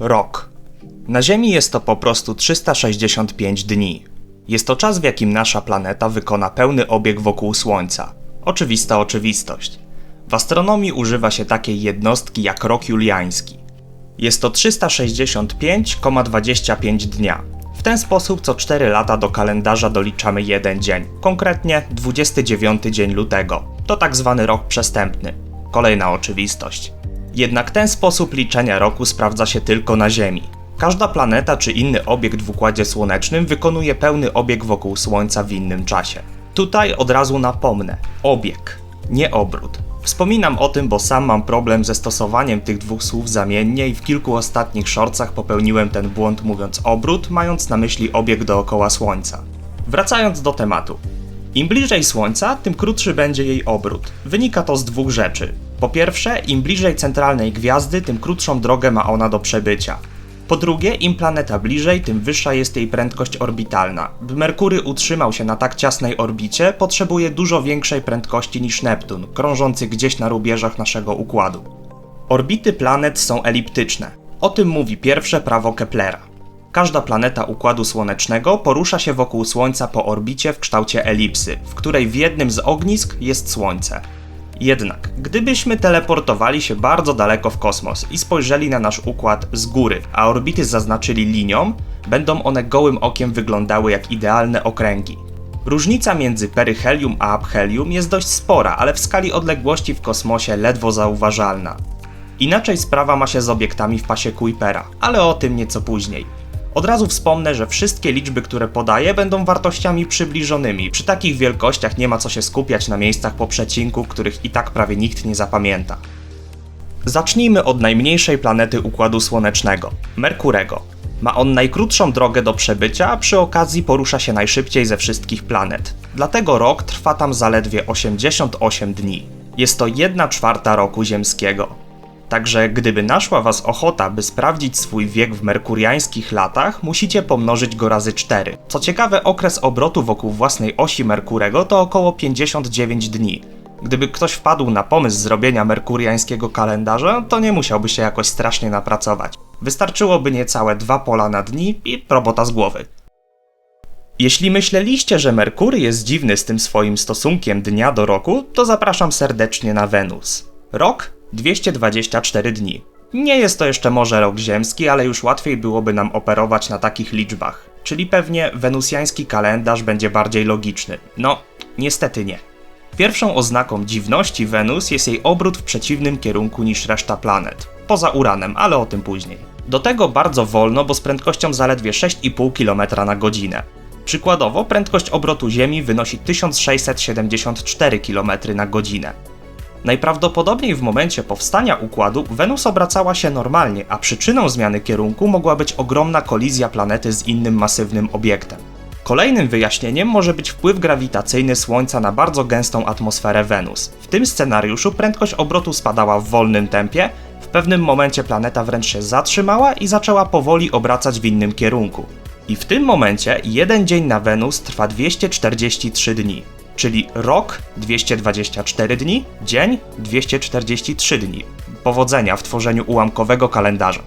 Rok. Na Ziemi jest to po prostu 365 dni. Jest to czas, w jakim nasza planeta wykona pełny obieg wokół Słońca. Oczywista oczywistość. W astronomii używa się takiej jednostki jak rok juliański. Jest to 365,25 dnia. W ten sposób co 4 lata do kalendarza doliczamy jeden dzień, konkretnie 29 dzień lutego. To tak zwany rok przestępny. Kolejna oczywistość. Jednak ten sposób liczenia roku sprawdza się tylko na Ziemi. Każda planeta czy inny obiekt w układzie słonecznym wykonuje pełny obieg wokół Słońca w innym czasie. Tutaj od razu napomnę: obieg, nie obrót. Wspominam o tym, bo sam mam problem ze stosowaniem tych dwóch słów zamiennie i w kilku ostatnich shortsach popełniłem ten błąd mówiąc obrót, mając na myśli obieg dookoła Słońca. Wracając do tematu. Im bliżej Słońca, tym krótszy będzie jej obrót. Wynika to z dwóch rzeczy. Po pierwsze, im bliżej centralnej gwiazdy, tym krótszą drogę ma ona do przebycia. Po drugie, im planeta bliżej, tym wyższa jest jej prędkość orbitalna. By Merkury utrzymał się na tak ciasnej orbicie, potrzebuje dużo większej prędkości niż Neptun, krążący gdzieś na rubieżach naszego układu. Orbity planet są eliptyczne. O tym mówi pierwsze prawo Keplera. Każda planeta układu słonecznego porusza się wokół Słońca po orbicie w kształcie elipsy, w której w jednym z ognisk jest Słońce. Jednak, gdybyśmy teleportowali się bardzo daleko w kosmos i spojrzeli na nasz układ z góry, a orbity zaznaczyli linią, będą one gołym okiem wyglądały jak idealne okręgi. Różnica między peryhelium a aphelium jest dość spora, ale w skali odległości w kosmosie ledwo zauważalna. Inaczej sprawa ma się z obiektami w pasie Kuipera, ale o tym nieco później. Od razu wspomnę, że wszystkie liczby, które podaję, będą wartościami przybliżonymi. Przy takich wielkościach nie ma co się skupiać na miejscach po przecinku, których i tak prawie nikt nie zapamięta. Zacznijmy od najmniejszej planety Układu Słonecznego Merkurego. Ma on najkrótszą drogę do przebycia, a przy okazji porusza się najszybciej ze wszystkich planet. Dlatego rok trwa tam zaledwie 88 dni. Jest to 1 czwarta roku ziemskiego. Także gdyby naszła was ochota, by sprawdzić swój wiek w merkuriańskich latach, musicie pomnożyć go razy 4. Co ciekawe, okres obrotu wokół własnej osi Merkurego to około 59 dni. Gdyby ktoś wpadł na pomysł zrobienia merkuriańskiego kalendarza, to nie musiałby się jakoś strasznie napracować. Wystarczyłoby niecałe dwa pola na dni i robota z głowy. Jeśli myśleliście, że Merkury jest dziwny z tym swoim stosunkiem dnia do roku, to zapraszam serdecznie na Wenus. Rok 224 dni. Nie jest to jeszcze może rok ziemski, ale już łatwiej byłoby nam operować na takich liczbach. Czyli pewnie wenusjański kalendarz będzie bardziej logiczny. No, niestety nie. Pierwszą oznaką dziwności Wenus jest jej obrót w przeciwnym kierunku niż reszta planet. Poza Uranem, ale o tym później. Do tego bardzo wolno, bo z prędkością zaledwie 6,5 km na godzinę. Przykładowo prędkość obrotu Ziemi wynosi 1674 km na godzinę. Najprawdopodobniej w momencie powstania układu Wenus obracała się normalnie, a przyczyną zmiany kierunku mogła być ogromna kolizja planety z innym masywnym obiektem. Kolejnym wyjaśnieniem może być wpływ grawitacyjny Słońca na bardzo gęstą atmosferę Wenus. W tym scenariuszu prędkość obrotu spadała w wolnym tempie, w pewnym momencie planeta wręcz się zatrzymała i zaczęła powoli obracać w innym kierunku. I w tym momencie jeden dzień na Wenus trwa 243 dni czyli rok 224 dni, dzień 243 dni. Powodzenia w tworzeniu ułamkowego kalendarza.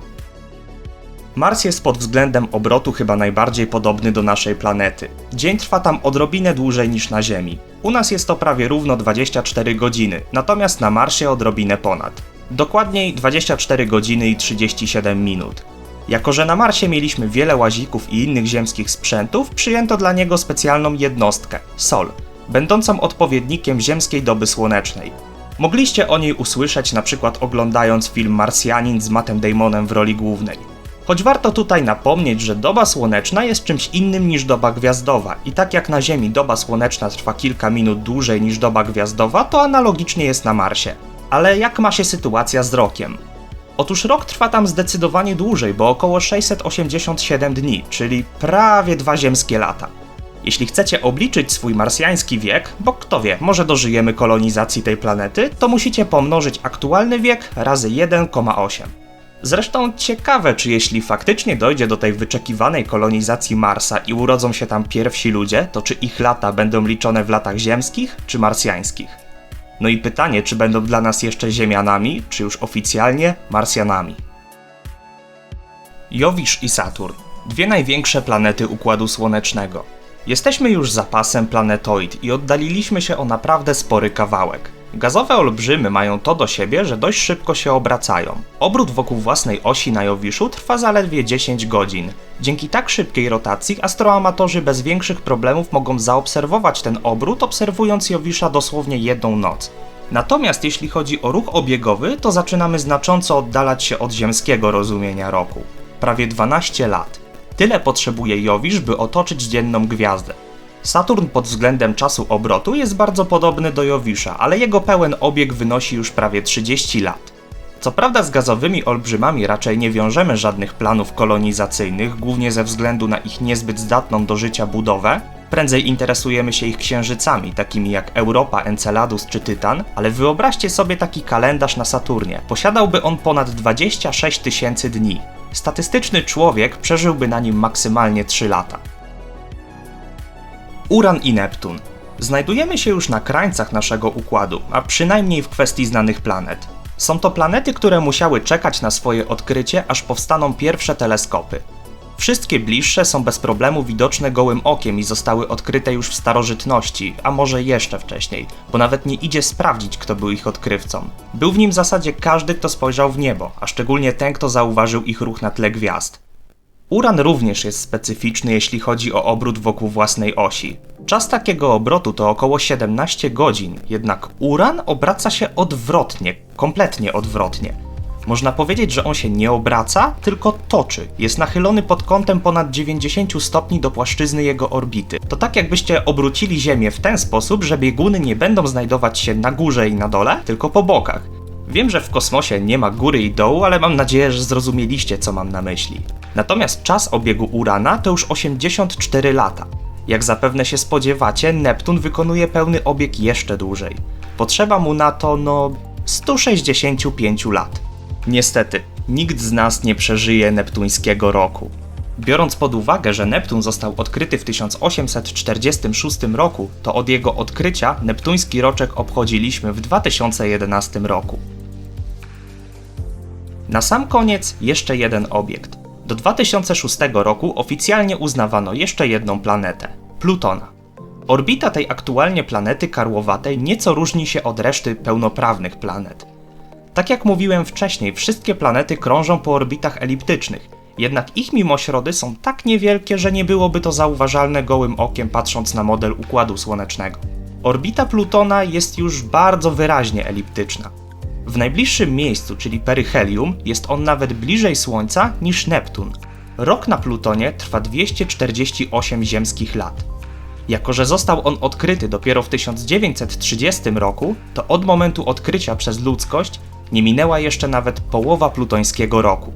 Mars jest pod względem obrotu chyba najbardziej podobny do naszej planety. Dzień trwa tam odrobinę dłużej niż na Ziemi. U nas jest to prawie równo 24 godziny, natomiast na Marsie odrobinę ponad. Dokładniej 24 godziny i 37 minut. Jako, że na Marsie mieliśmy wiele łazików i innych ziemskich sprzętów, przyjęto dla niego specjalną jednostkę Sol, będącą odpowiednikiem ziemskiej doby słonecznej. Mogliście o niej usłyszeć na przykład oglądając film Marsjanin z Mattem Damonem w roli głównej. Choć warto tutaj napomnieć, że doba słoneczna jest czymś innym niż doba gwiazdowa i tak jak na Ziemi doba słoneczna trwa kilka minut dłużej niż doba gwiazdowa, to analogicznie jest na Marsie. Ale jak ma się sytuacja z rokiem? Otóż rok trwa tam zdecydowanie dłużej, bo około 687 dni, czyli prawie dwa ziemskie lata. Jeśli chcecie obliczyć swój marsjański wiek, bo kto wie, może dożyjemy kolonizacji tej planety, to musicie pomnożyć aktualny wiek razy 1,8. Zresztą ciekawe, czy jeśli faktycznie dojdzie do tej wyczekiwanej kolonizacji Marsa i urodzą się tam pierwsi ludzie, to czy ich lata będą liczone w latach ziemskich czy marsjańskich? No i pytanie, czy będą dla nas jeszcze Ziemianami, czy już oficjalnie Marsjanami. Jowisz i Saturn. Dwie największe planety Układu Słonecznego. Jesteśmy już za pasem planetoid i oddaliliśmy się o naprawdę spory kawałek. Gazowe olbrzymy mają to do siebie, że dość szybko się obracają. Obrót wokół własnej osi na Jowiszu trwa zaledwie 10 godzin. Dzięki tak szybkiej rotacji astroamatorzy bez większych problemów mogą zaobserwować ten obrót, obserwując Jowisza dosłownie jedną noc. Natomiast jeśli chodzi o ruch obiegowy, to zaczynamy znacząco oddalać się od ziemskiego rozumienia roku. Prawie 12 lat. Tyle potrzebuje Jowisz, by otoczyć dzienną gwiazdę. Saturn pod względem czasu obrotu jest bardzo podobny do Jowisza, ale jego pełen obieg wynosi już prawie 30 lat. Co prawda z gazowymi olbrzymami raczej nie wiążemy żadnych planów kolonizacyjnych, głównie ze względu na ich niezbyt zdatną do życia budowę. Prędzej interesujemy się ich księżycami, takimi jak Europa, Enceladus czy Tytan, ale wyobraźcie sobie taki kalendarz na Saturnie. Posiadałby on ponad 26 tysięcy dni. Statystyczny człowiek przeżyłby na nim maksymalnie 3 lata. Uran i Neptun. Znajdujemy się już na krańcach naszego układu, a przynajmniej w kwestii znanych planet. Są to planety, które musiały czekać na swoje odkrycie, aż powstaną pierwsze teleskopy. Wszystkie bliższe są bez problemu widoczne gołym okiem i zostały odkryte już w starożytności, a może jeszcze wcześniej, bo nawet nie idzie sprawdzić, kto był ich odkrywcą. Był w nim w zasadzie każdy, kto spojrzał w niebo, a szczególnie ten, kto zauważył ich ruch na tle gwiazd. Uran również jest specyficzny, jeśli chodzi o obrót wokół własnej osi. Czas takiego obrotu to około 17 godzin, jednak Uran obraca się odwrotnie, kompletnie odwrotnie. Można powiedzieć, że on się nie obraca, tylko toczy. Jest nachylony pod kątem ponad 90 stopni do płaszczyzny jego orbity. To tak jakbyście obrócili Ziemię w ten sposób, że bieguny nie będą znajdować się na górze i na dole, tylko po bokach. Wiem, że w kosmosie nie ma góry i dołu, ale mam nadzieję, że zrozumieliście, co mam na myśli. Natomiast czas obiegu Urana to już 84 lata. Jak zapewne się spodziewacie, Neptun wykonuje pełny obieg jeszcze dłużej. Potrzeba mu na to, no, 165 lat. Niestety, nikt z nas nie przeżyje neptuńskiego roku. Biorąc pod uwagę, że Neptun został odkryty w 1846 roku, to od jego odkrycia neptuński roczek obchodziliśmy w 2011 roku. Na sam koniec jeszcze jeden obiekt. Do 2006 roku oficjalnie uznawano jeszcze jedną planetę Plutona. Orbita tej aktualnie planety karłowatej nieco różni się od reszty pełnoprawnych planet. Tak jak mówiłem wcześniej, wszystkie planety krążą po orbitach eliptycznych, jednak ich mimośrody są tak niewielkie, że nie byłoby to zauważalne gołym okiem patrząc na model Układu Słonecznego. Orbita Plutona jest już bardzo wyraźnie eliptyczna. W najbliższym miejscu, czyli peryhelium, jest on nawet bliżej Słońca niż Neptun. Rok na Plutonie trwa 248 ziemskich lat. Jako, że został on odkryty dopiero w 1930 roku, to od momentu odkrycia przez ludzkość nie minęła jeszcze nawet połowa plutońskiego roku.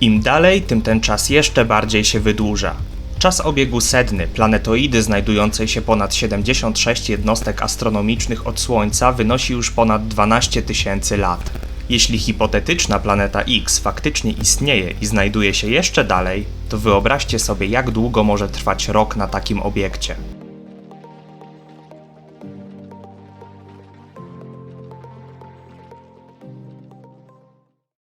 Im dalej, tym ten czas jeszcze bardziej się wydłuża. Czas obiegu Sedny, planetoidy znajdującej się ponad 76 jednostek astronomicznych od Słońca, wynosi już ponad 12 tysięcy lat. Jeśli hipotetyczna planeta X faktycznie istnieje i znajduje się jeszcze dalej, to wyobraźcie sobie, jak długo może trwać rok na takim obiekcie.